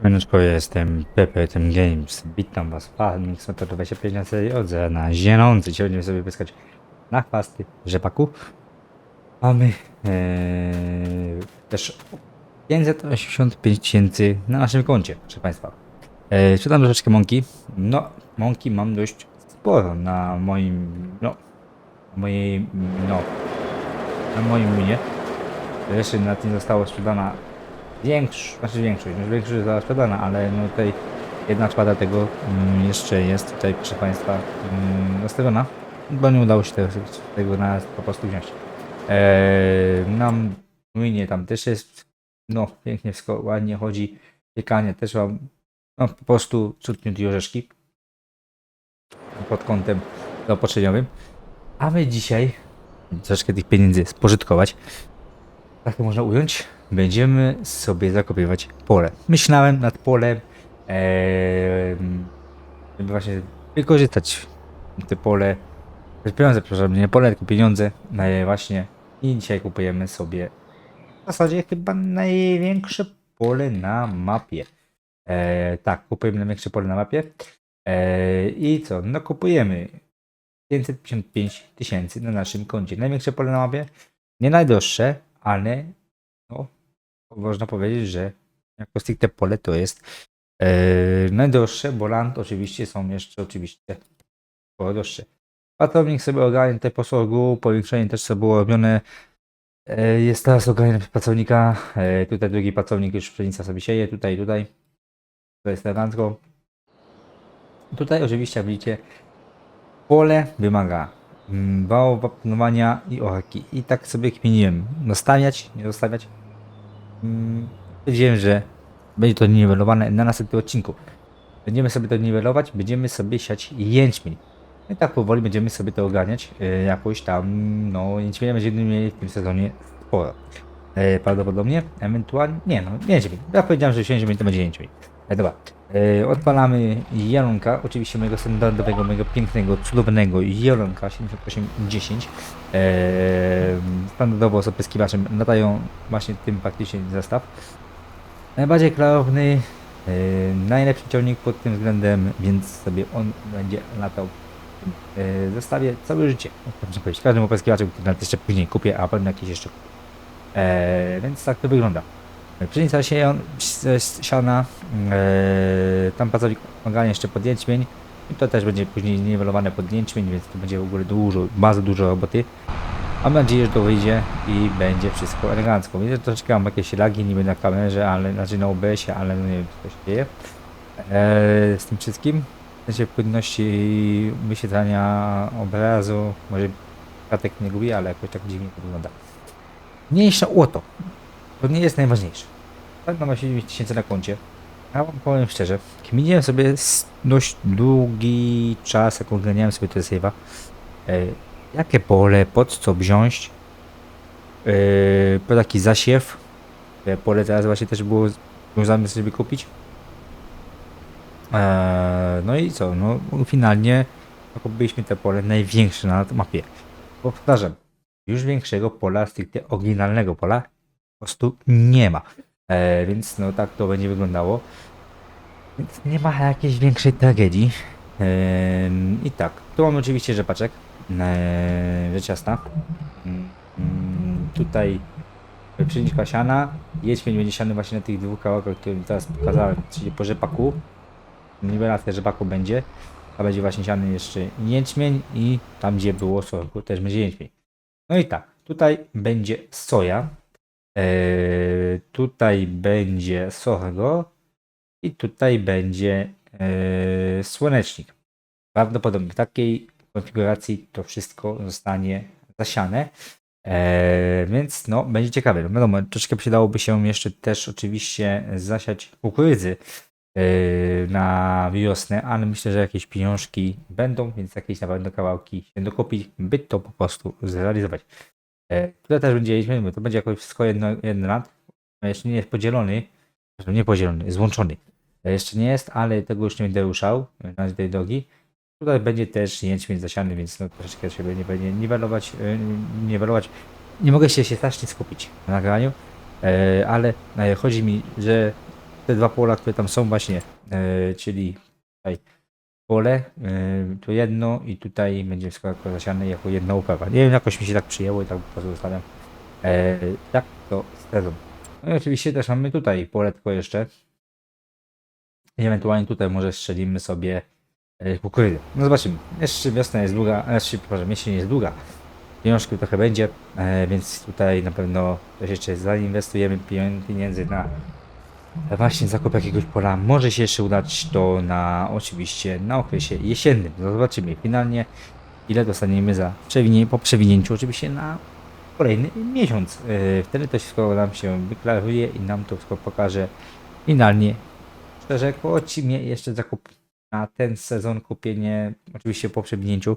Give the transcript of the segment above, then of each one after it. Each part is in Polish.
Siemaneczko, jestem Pepe, Games. Witam was, Farming, są to 25 na serii odze na zielący. Dzisiaj będziemy sobie wyskać na chwasty rzepaku. Mamy ee, też 585 tysięcy na naszym koncie, proszę państwa. E, troszeczkę mąki? No, mąki mam dość sporo na moim, no, mojej, no, na moim minie. Jeszcze na tym zostało sprzedana większość, znaczy większość, no większość została sprzedana, ale no tutaj jedna czwarta tego mm, jeszcze jest tutaj, proszę Państwa, mm, zostawiona, bo nie udało się tego, tego na po prostu wziąć. Eee, nam minie tam też jest, no pięknie wszystko ładnie chodzi, piekanie też mam, no po prostu cudniutkie orzeszki pod kątem zaopatrzeniowym, a my dzisiaj troszeczkę tych pieniędzy spożytkować, tak to można ująć, będziemy sobie zakopywać pole. Myślałem nad polem, em, żeby właśnie wykorzystać te pole, pieniądze, przepraszam, nie pole, tylko pieniądze na właśnie i dzisiaj kupujemy sobie w zasadzie chyba największe pole na mapie. E, tak, kupujemy największe pole na mapie e, i co, no kupujemy 555 tysięcy na naszym koncie. Największe pole na mapie, nie najdroższe, ale no, można powiedzieć, że jako stricte pole to jest e, najdroższe, bo land oczywiście są jeszcze oczywiście sporo droższe. Sobie ogarnie te posłogu, powiększenie też sobie było robione. E, jest teraz ogarnięty przez pracownika. E, tutaj drugi pracownik już pszenica sobie sieje, tutaj, tutaj. To jest elegancko. Tutaj oczywiście widzicie pole wymaga mm, wapnowania i orki. I tak sobie kminiłem. Zostawiać, nie zostawiać. Mm, Wiedziałem, że będzie to niwelowane na następnym odcinku. Będziemy sobie to niwelować, będziemy sobie siać jęczmień. I tak powoli będziemy sobie to ogarniać. E, jakoś tam, no, jęczmienia będziemy mieli w tym sezonie sporo. E, prawdopodobnie, ewentualnie, nie no, jęczmień. Ja powiedziałem, że jęczmień to będzie jęczmień. E, dobra, e, odpalamy jelonka, oczywiście mojego standardowego, mojego pięknego, cudownego jelonka 7810. E, standardowo z opryskiwaczem latają właśnie tym praktycznie zestaw. Najbardziej klarowny, e, najlepszy ciągnik pod tym względem, więc sobie on będzie latał e, zestawie całe życie. Można powiedzieć, każdym opryskiwaczem, który nawet jeszcze później kupię, a pewnie jakieś jeszcze kupię. E, więc tak to wygląda. Pszenica sieją, siana, e, tam pracownik ogarnia jeszcze pod jęczmień i to też będzie później niwelowane pod jęczmień, więc to będzie w ogóle dużo, bardzo dużo roboty. Mam nadzieję, że to wyjdzie i będzie wszystko elegancko. Widzę, że troszeczkę mam jakieś lagi niby na kamerze, ale znaczy na OBS-ie, ale no nie wiem co się dzieje e, z tym wszystkim. W sensie płynności wyświetlania obrazu, może kratek nie gubi, ale jakoś tak dziwnie to wygląda. Mniejsza o to. To nie jest najważniejsze. Tak mam 7 tysięcy na koncie. Ja wam powiem szczerze, kminiłem sobie dość długi czas, jak ogarniałem sobie te save'a. E, jakie pole, pod co wziąć. E, po taki zasiew. E, pole teraz właśnie też było związane sobie kupić. E, no i co, no finalnie kupiliśmy te pole największe na mapie. Powtarzam, już większego pola, stricte oryginalnego pola po prostu nie ma. E, więc no tak to będzie wyglądało. Więc nie ma jakiejś większej tragedii. Em, I tak, tu mamy oczywiście rzepaczek, e, rzecz jasna. Mm, tutaj pszeniczka siana, jęczmień będzie siany właśnie na tych dwóch kawałkach, które teraz pokazałem, czyli po rzepaku. Niwelacja rzepaku będzie, a będzie właśnie siany jeszcze jęczmień i tam gdzie było sorku też będzie jęczmień. No i tak, tutaj będzie soja, tutaj będzie sorgo i tutaj będzie eee, słonecznik. Prawdopodobnie w takiej konfiguracji to wszystko zostanie zasiane. Eee, więc no, będzie ciekawe. No, wiadomo, troszkę przydałoby się jeszcze też oczywiście zasiać kukurydzy na wiosnę, ale myślę, że jakieś pieniążki będą, więc jakieś na pewno kawałki się dokupić, by to po prostu zrealizować. E, Tutaj też jeździć, bo to będzie jakoś wszystko jedno, jeden. E, Jeszcze nie jest podzielony, nie podzielony, złączony. E, Jeszcze nie jest, ale tego już nie będę ruszał na tej drogi. Tutaj będzie też jęczmień zasiany, więc no troszeczkę się będzie, będzie niwelować, e, niwelować. Nie mogę się, się strasznie skupić na nagraniu, e, ale chodzi mi, że te dwa pola, które tam są właśnie, czyli tutaj pole, e, tu jedno i tutaj będzie wszystko zasiane jako jedna uprawa. Nie wiem, jakoś mi się tak przyjęło i tak po prostu zostawiam. E, tak to sezon. No i oczywiście też mamy tutaj poletko jeszcze. I ewentualnie tutaj może strzelimy sobie e, kukurydzę. No zobaczymy. Jeszcze wiosna jest długa, jeszcze, przepraszam, jesień jest długa. Pieniążków trochę będzie, e, więc tutaj na pewno też jeszcze zainwestujemy pieniędzy na właśnie zakup jakiegoś pola. Może się jeszcze udać to na oczywiście na okresie jesiennym. No zobaczymy finalnie ile dostaniemy za przewinie, po przewinięciu oczywiście na kolejny miesiąc. E, Wtedy to wszystko nam się wyklaruje i nam to wszystko pokaże finalnie. Szczerze, koci mnie jeszcze zakup na ten sezon, kupienie oczywiście po przewinięciu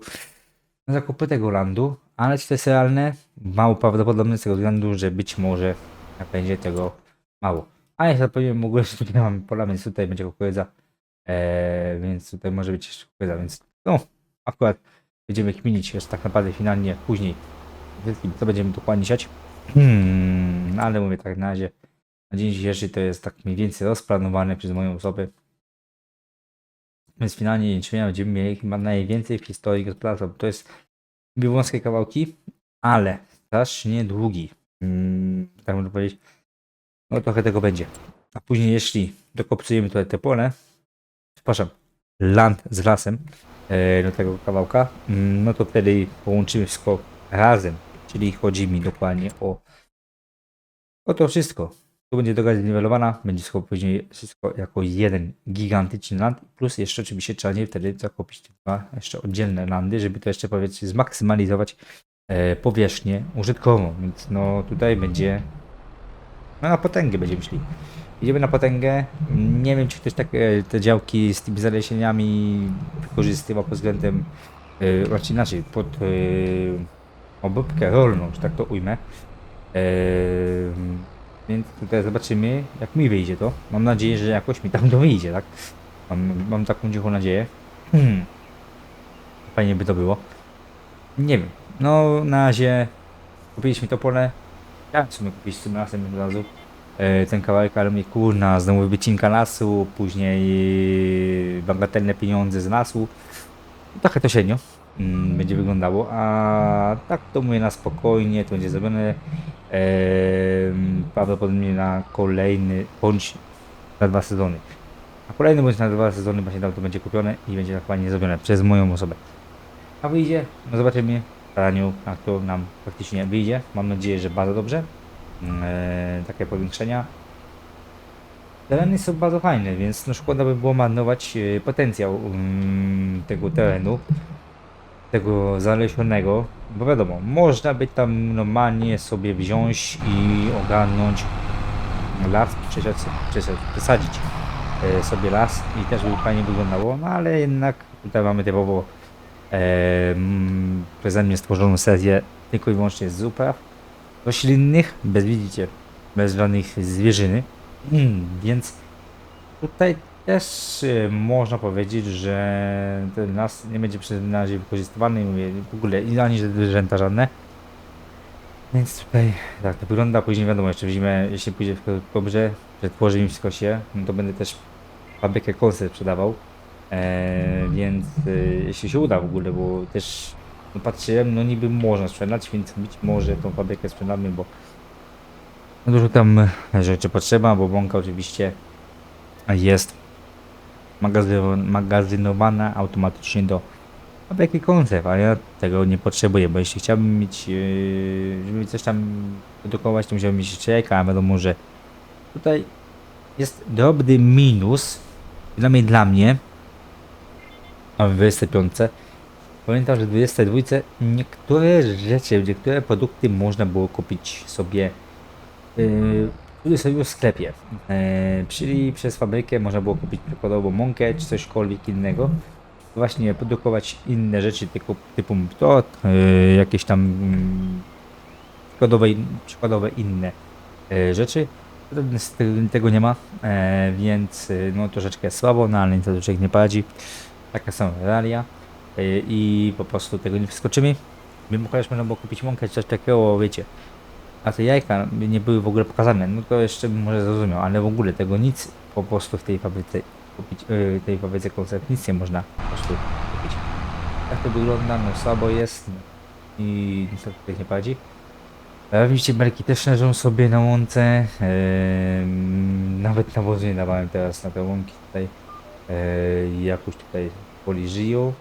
zakupy tego landu, ale czy to jest realne? Mało prawdopodobne z tego względu, że być może będzie tego mało. A ja w ogóle, że tutaj mamy pola, więc tutaj będzie kukurydza, eee, więc tutaj może być jeszcze kukurydza, więc no, akurat będziemy kminić już tak naprawdę finalnie później wszystkim, co będziemy dokładnie siać. Hmm, ale mówię tak na razie, na dzień dzisiejszy to jest tak mniej więcej rozplanowane przez moją osobę. Więc finalnie jęczmienia będziemy mieli chyba najwięcej w historii gospodarstwa, bo to jest niby wąskie kawałki, ale strasznie długi. Mm, tak można powiedzieć. No trochę tego będzie. A później jeśli dokopcujemy tutaj te pole, przepraszam, land z lasem e, do tego kawałka, mm, no to wtedy połączymy wszystko razem. Czyli chodzi mi dokładnie o, o to wszystko. Tu będzie droga zniwelowana, będzie wszystko później wszystko jako jeden gigantyczny land, plus jeszcze oczywiście trzeba nie wtedy zakupić dwa jeszcze oddzielne landy, żeby to jeszcze powiedzmy zmaksymalizować e, powierzchnię użytkową, więc no tutaj będzie no na potęgę będziemy szli. Idziemy na potęgę. Nie wiem, czy ktoś tak e, te działki z tymi zalesieniami wykorzystywał pod względem, raczej inaczej, pod e, obróbkę rolną, że tak to ujmę. E, więc tutaj zobaczymy, jak mi wyjdzie to. Mam nadzieję, że jakoś mi tam to wyjdzie, tak? Mam, mam taką cichą nadzieję. Hmm. Fajnie by to było. Nie wiem. No, na razie kupiliśmy to pole. Chciałem w sumie kupić tym lasem od razu e, ten kawałek, ale mnie kurna, znowu wycinka lasu, później bagatelne pieniądze z lasu. Trochę to średnio mm, będzie wyglądało, a tak to mówię na spokojnie, to będzie zrobione em, prawdopodobnie na kolejny, bądź na dwa sezony. A kolejny bądź na dwa sezony właśnie tam to będzie kupione i będzie tak fajnie zrobione przez moją osobę. A wyjdzie, no zobaczymy staraniu, jak to nam faktycznie wyjdzie. Mam nadzieję, że bardzo dobrze. Eee, takie powiększenia. Tereny są bardzo fajne, więc no szkoda by było marnować e, potencjał mm, tego terenu, tego zalesionego, bo wiadomo, można by tam normalnie sobie wziąć i ogarnąć las, przesadzić e, sobie las i też by fajnie wyglądało, no ale jednak tutaj mamy typowo e, przeze mnie stworzoną serię tylko i wyłącznie z upraw roślinnych, bez widzicie, bez żadnych zwierzyny, mm, więc tutaj też e, można powiedzieć, że ten las nie będzie przez na razie wykorzystywany, mówię, w ogóle i ani zwierzęta żadne. Więc tutaj tak to wygląda, później wiadomo, jeszcze w zimę, jeśli pójdzie wszystko dobrze, przetworzy mi wszystko się, no to będę też fabrykę konsert sprzedawał. E, więc e, jeśli się uda w ogóle, bo też no patrzyłem, no niby można sprzedać, więc być może tą fabrykę sprzedamy, bo dużo tam rzeczy potrzeba, bo bąka oczywiście jest magazyno- magazynowana automatycznie do fabryki konserw, ale ja tego nie potrzebuję, bo jeśli chciałbym mieć, yy, żeby coś tam produkować, to musiałbym mieć jeszcze a wiadomo, że tutaj jest drobny minus, przynajmniej dla mnie, a w 25. Pamiętam, że w 22 niektóre rzeczy, niektóre produkty można było kupić sobie yy, w sklepie. E, czyli przez fabrykę można było kupić przykładowo mąkę czy cośkolwiek innego. Właśnie produkować inne rzeczy typu, typu to, e, jakieś tam mm, przykładowe, przykładowe inne e, rzeczy. Tego nie ma, e, więc no troszeczkę słabo, no ale nic nie poradzi. Taka są realia i po prostu tego nie wskoczymy. Mimo chociaż można było kupić mąkę czy coś takiego, wiecie, a te jajka nie były w ogóle pokazane, no to jeszcze bym może zrozumiał, ale w ogóle tego nic po prostu w tej fabryce kupić, yy, tej fabryce konserw nic nie można po prostu kupić. Jak to wygląda, no słabo jest i nic tutaj nie padzi. E, Widzicie, belki też leżą sobie na łące. em, nawet nawozu nie dawałem teraz na te łąki tutaj. E, jakoś tutaj poli żyją.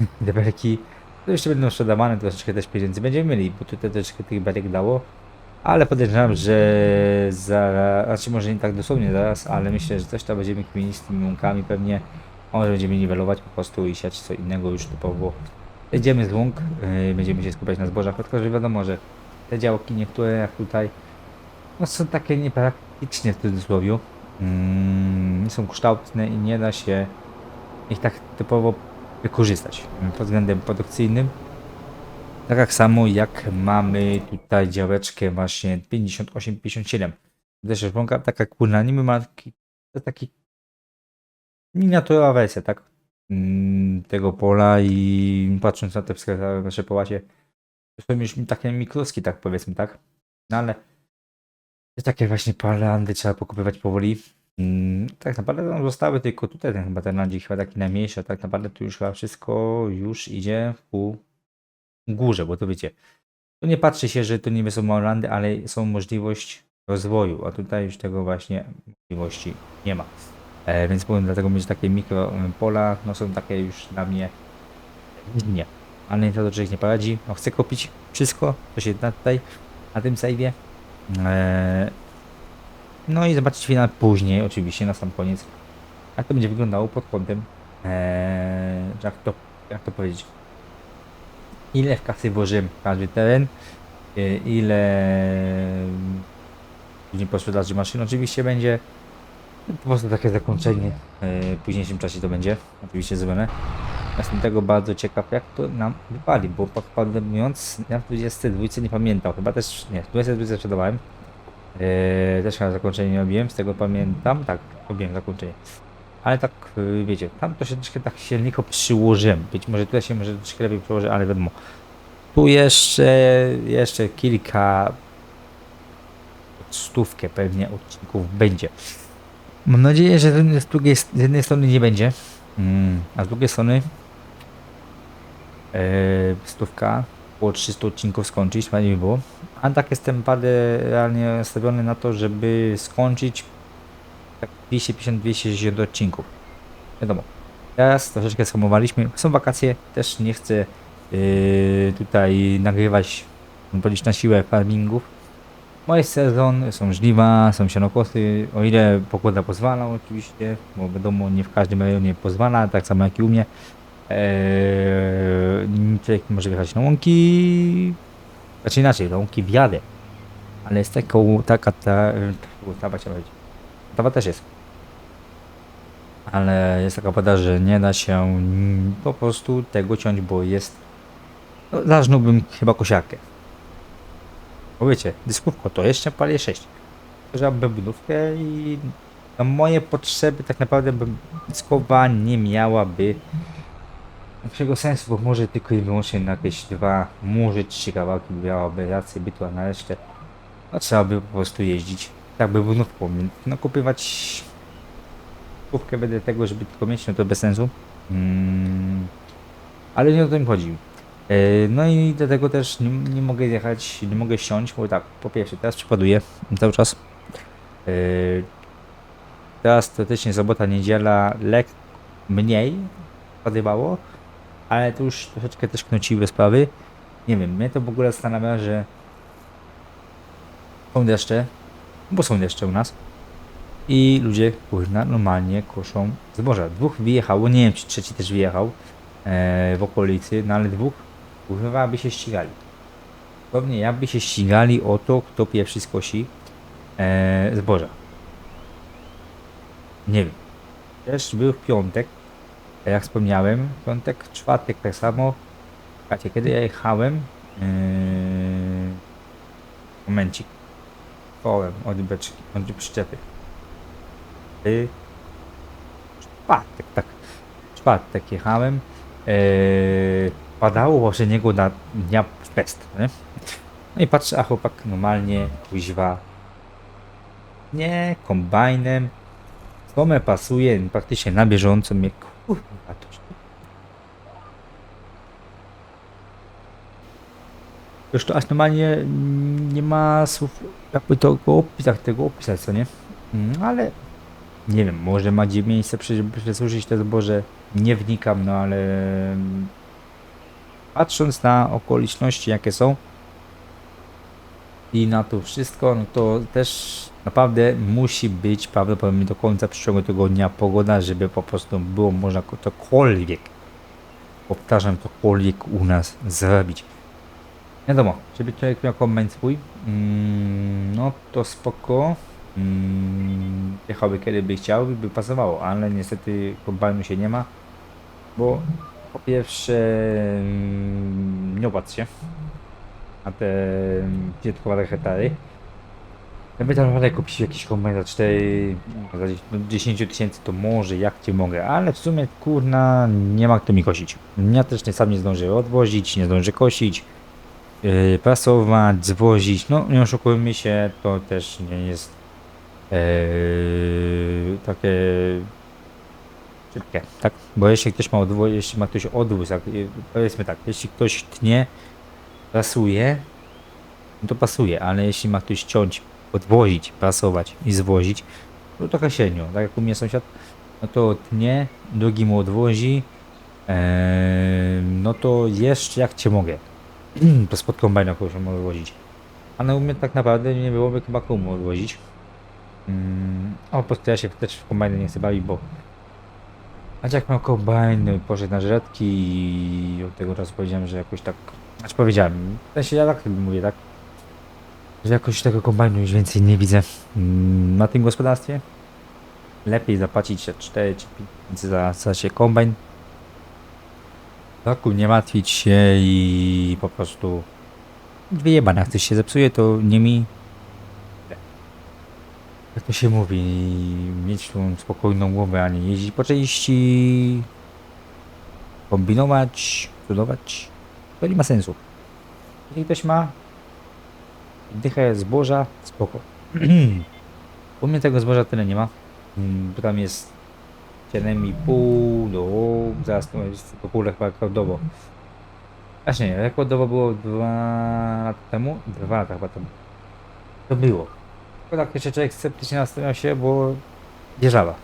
Te belki to jeszcze będą sprzedawane, troszeczkę też pieniędzy będziemy mieli, bo tutaj troszeczkę tych belek dało. Ale podejrzewam, że zaraz, znaczy może nie tak dosłownie zaraz, ale myślę, że coś tam będziemy kminić z tymi łąkami pewnie. Może będziemy niwelować po prostu i siać co innego już typowo. Jedziemy z łąk, yy, będziemy się skupiać na zbożach, tylko że wiadomo, że te działki niektóre jak tutaj no są takie niepraktycznie w cudzysłowie. Mm, są kształtne i nie da się ich tak typowo wykorzystać pod względem produkcyjnym. Tak samo jak mamy tutaj działeczkę właśnie 58-57. Też bąka taka kurna, niby ma taki, to taki miniaturowa wersja, tak? Mm, tego pola i patrząc na te wskazane nasze połacie, to są już takie mikroski, tak powiedzmy, tak? No ale takie właśnie palandy trzeba pokupywać powoli. Mm, tak naprawdę nam zostały tylko tutaj ten chyba ten chyba taki najmniejszy, a tak naprawdę tu już chyba wszystko już idzie ku górze, bo to wiecie, tu nie patrzy się, że to niby są Molandy, ale są możliwość rozwoju, a tutaj już tego właśnie możliwości nie ma. E, więc powiem, dlatego mieć takie mikro e, pola, no są takie już dla mnie nie. Ale niestety człowiek nie poradzi. No, chcę kupić wszystko, co się da tutaj na tym save'ie. E, no i zobaczyć finał później, oczywiście na sam koniec. Jak to będzie wyglądało pod kątem, e, jak to, jak to powiedzieć, ile w kasy włożyłem w każdy teren, e, ile później po sprzedaży maszyn oczywiście będzie po prostu takie zakończenie e, w późniejszym czasie to będzie oczywiście zrobione. Jestem tego bardzo ciekaw jak to nam wypali, bo mówiąc ja w 22 nie pamiętam, chyba też nie, w 22 sprzedawałem. E, też chyba zakończenie nie robiłem, z tego pamiętam, tak, robiłem zakończenie. Ale tak, y, wiecie, tam troszkę tak silniko przyłożyłem. Być może tutaj się może troszkę lepiej przyłoży, ale wiadomo. Tu jeszcze, jeszcze kilka, stówkę pewnie odcinków będzie. Mam nadzieję, że z, drugiej, z jednej strony nie będzie, mm, a z drugiej strony e, stówka po 300 odcinków skończyć, fajnie by było. A tak jestem bardzo realnie nastawiony na to, żeby skończyć tak 250-260 odcinków. Wiadomo, teraz troszeczkę shamowaliśmy. Są wakacje, też nie chcę yy, tutaj nagrywać, powiedzieć na siłę farmingów. Moje sezon, są żniwa, są sianokosy, o ile pogoda pozwala oczywiście, bo wiadomo nie w każdym rejonie pozwala, tak samo jak i u mnie. Eee, człowiek może wjechać na łąki, znaczy inaczej, na łąki wjadę, ale jest taką, taka ta, ta, ta, Tawa też jest. Ale jest taka pada, że nie da się po prostu tego ciąć, bo jest... No, zażnąłbym chyba kosiarkę. Bo wiecie, dyskówko to jeszcze palię 6. Że bębnówkę i na moje potrzeby tak naprawdę bym- dyskowa nie miałaby większego sensu, bo może tylko i wyłącznie na jakieś dwa, może trzy kawałki miałaby rację bytu, a na resztę no, trzeba by po prostu jeździć. Tak by wynówką, no kupywać kubkę będę tego, żeby tylko mieć, no to bez sensu. Mm, ale nie o to mi chodzi. E, No i do tego też nie, nie mogę jechać, nie mogę siąść, bo tak, po pierwsze, teraz przypaduję cały czas. E, Teraz teoretycznie sobota, niedziela, lek mniej padywało, ale to już troszeczkę też knociły sprawy. Nie wiem, mnie to w ogóle zastanawia, że są deszcze, bo są deszcze u nas i ludzie kurna normalnie koszą zboża. Dwóch wyjechało, nie wiem czy trzeci też wyjechał e, w okolicy, no ale dwóch kurwa by się ścigali. Pewnie ja by się ścigali o to, kto pierwszy skosi e, zboża. Nie wiem. Też był piątek, jak wspomniałem, piątek, czwartek tak samo. Słuchajcie, kiedy ja jechałem, yy... momencik, kołem od beczki, od przyczepy. Yy... Czwartek, tak. Czwartek jechałem. Yy... Padało poprzedniego na dnia fest, nie? No i patrzę, a chłopak normalnie, kuźwa, nie, kombajnem, słomę pasuje praktycznie na bieżąco, mnie kurwa to to aż normalnie nie ma słów, jakby to go opisać, tego opisać, co nie? Mm, ale nie wiem, może ma gdzie miejsce przesłużyć to zboże, nie wnikam, no ale mm, patrząc na okoliczności, jakie są i na to wszystko, no to też naprawdę musi być prawdopodobnie do końca przyszłego tygodnia pogoda, żeby po prostu było można cokolwiek, powtarzam, cokolwiek u nas zrobić. Wiadomo, żeby człowiek miał kombajn swój, mm, no to spoko. Mm, jechałby kiedy by chciał, by pasowało, ale niestety kombajnu się nie ma, bo po pierwsze mm, nie opłaca się na te. Jakby tam naprawdę kupić jakiś za 4, za 10 tysięcy to może jak cię mogę, ale w sumie kurna nie ma kto mi kosić. Ja też nie sam nie zdążę odwozić, nie zdążę kosić yy, prasować, zwozić. No, nie oszukujmy się, to też nie jest yy, takie szybkie, tak? Bo jeśli ktoś ma odwóz, jeśli ma ktoś odwóz, yy, powiedzmy tak, jeśli ktoś tnie, prasuje, no to pasuje, ale jeśli ma ktoś ciąć, podwozić, prasować i zwozić, to trochę średnio, tak jak u mnie sąsiad, no to tnie, drugi mu odwozi, no to jeszcze jak cię mogę. to spod kombajna kogoś mogę odwozić. A na mnie tak naprawdę nie byłoby chyba komu odwozić. Mm, a po prostu ja się też w kombajny nie chcę bawić, bo a jak miał kombajn, poszedł na żretki i od tego czasu powiedziałem, że jakoś tak, znaczy powiedziałem, w sensie ja tak mówię, tak, że jakoś tego kombajnu już więcej nie widzę mm, na tym gospodarstwie. Lepiej zapłacić się 4 czy 5 tysięcy za, za się kombajn, Taku, nie martwić się i po prostu wyjebana, jak coś się zepsuje, to nie mi. Jak to się mówi, mieć tą spokojną głowę, a nie jeździć po części, kombinować, cudować, to nie ma sensu. Jeśli ktoś ma dychę zboża, spoko. U mnie tego zboża tyle nie ma, Mm, bo tam jest 7,5 do... zaraz to jest to kurde chyba rekordowo. Właśnie nie, rekordowo było 2 lata temu? 2 lata chyba temu. To było. Tak jeszcze człowiek sceptycznie nastawiał się, bo dzierżawa.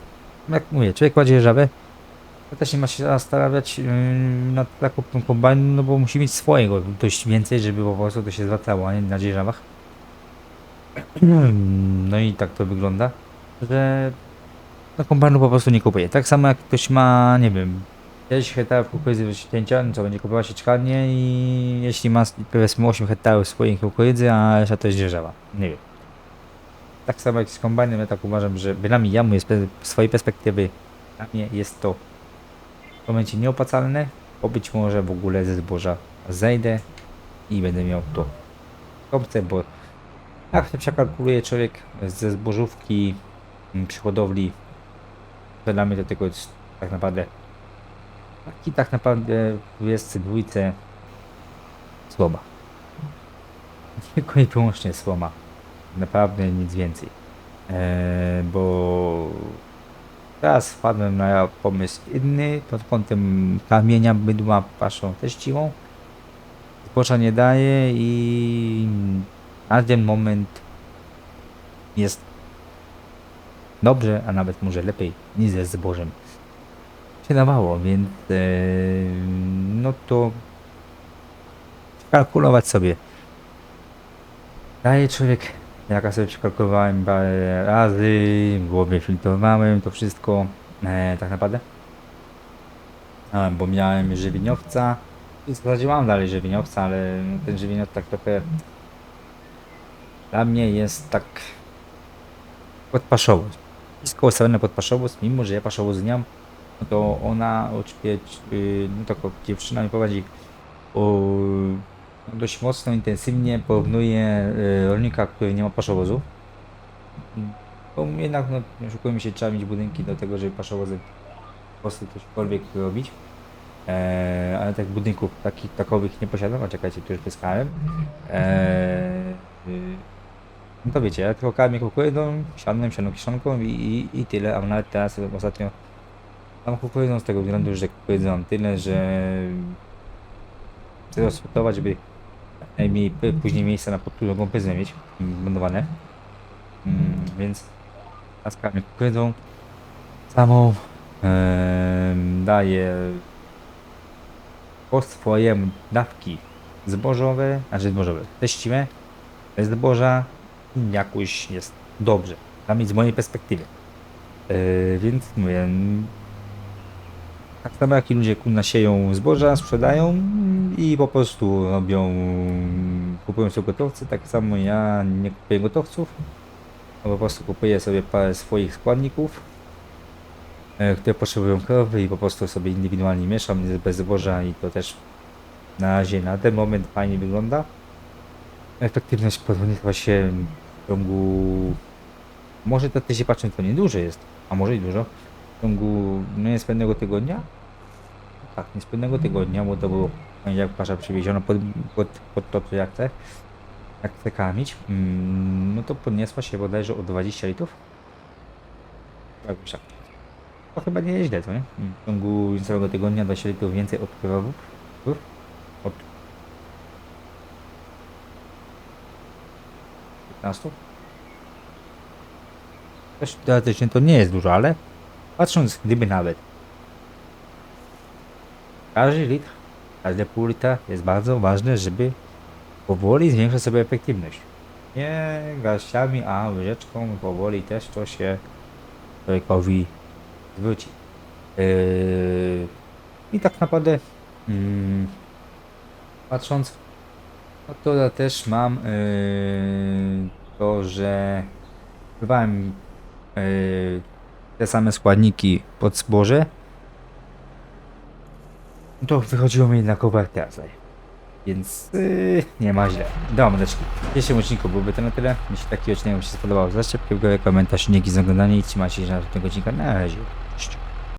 Jak mówię, człowiek kładzie dzierżawę, to też nie ma się zastanawiać yy, nad zakupem kombajnu, no bo musi mieć swojego dość więcej, żeby po prostu to się zwracało, a nie na dzierżawach. No i tak to wygląda, że no kombajnu po prostu nie kupuje. Tak samo jak ktoś ma, nie wiem, 10 hektarów kukurydzy do ścięcia, no co będzie kupować sieczkarnię i jeśli ma powiedzmy 8 hektarów swojej kukurydzy, a reszta to jest dzierżawa. Nie wiem. Tak samo jak z kombajnem, ja tak uważam, że bynajmniej ja mówię z swojej perspektywy, dla mnie jest to w momencie nieopłacalne, bo być może w ogóle ze zboża zejdę i będę miał to kopce, bo jak to przekalkuluje człowiek ze zbożówki mm, przy hodowli to dla mnie to tylko jest tak naprawdę taki tak naprawdę w jest dwójce słoma. Tylko i wyłącznie słoma. Naprawdę nic więcej. Eee, bo teraz wpadłem na pomysł inny pod kątem kamienia bydła paszą teściwą. Zbocza nie daje i na ten moment jest dobrze, a nawet może lepiej niż ze zbożem się dawało, więc e, no to kalkulować sobie. Daje człowiek, ja sobie przekalkulowałem parę razy, w głowie filtrowałem to wszystko, e, tak naprawdę. A, bo miałem żywieniowca, i dalej żywieniowca, ale ten żywieniow tak trochę dla mnie jest tak podpaszowo. Wszystko ustawione pod paszowóz, mimo że ja paszowóz nie mam, no to ona oczywiście, no to dziewczyna mi prowadzi dość mocno, intensywnie porównuje yy, rolnika, który nie ma paszowozu. Bo jednak, no, nie oszukujmy się, trzeba mieć budynki do tego, żeby paszowozem po prostu cośkolwiek robić. E, ale tak budynków takich, takowych nie posiadam, a czekajcie, tu już pyskałem. E, y, no to wiecie, ja tylko kamień kukurydą, siadłem, siadłem kiszonką i, i, i tyle, a nawet teraz ostatnio mam kukurydą z tego względu, że kukurydzę mam tyle, że chcę rozsłutować, żeby p- później miejsca na podpórną pyzmę mieć mm, budowane. Mm, więc kamień kukurydą samą em, daję po swojemu dawki zbożowe, znaczy zbożowe, teściwe, zboża jakoś jest dobrze, przynajmniej z mojej perspektywy. Yy, więc mówię, tak samo jak i ludzie kurna zboża, sprzedają i po prostu robią, kupują sobie gotowce, tak samo ja nie kupuję gotowców, a po prostu kupuję sobie parę swoich składników, e, które potrzebują krowy i po prostu sobie indywidualnie mieszam bez zboża i to też na razie na ten moment fajnie wygląda. Efektywność podwójnictwa się w ciągu może to się patrzę to nieduże jest, a może i dużo. W ciągu no niespełnego tygodnia? Tak, niespełnego tygodnia, bo to było jak pasza przywieziona pod, pod, pod to, co ja chcę. Jak chcę karmić, mm, no to podniosła się bodajże o 20 litrów. Tak, tak. To chyba nie jest źle, to nie? W ciągu całego tygodnia 20 litrów więcej od krowów. Od 15. Też teoretycznie to nie jest dużo, ale patrząc gdyby nawet każdy litr, każde pół litra jest bardzo ważne, żeby powoli zwiększać sobie efektywność. Nie garściami, a łyżeczką powoli też to się człowiekowi zwróci. Yy, I tak naprawdę mm, patrząc, no to ja też mam yy, to, że Wpływałem yy, te same składniki pod zboże. To wychodziło mi teraz. daję. Więc yy, nie ma źle. Dobra, mordeczki. W dzisiejszym odcinku byłoby to na tyle. Jeśli taki odcinek Wam się spodobał, zostawcie w górę, komentarz, dzięki za oglądanie i trzymajcie się na tego odcinka. Na razie.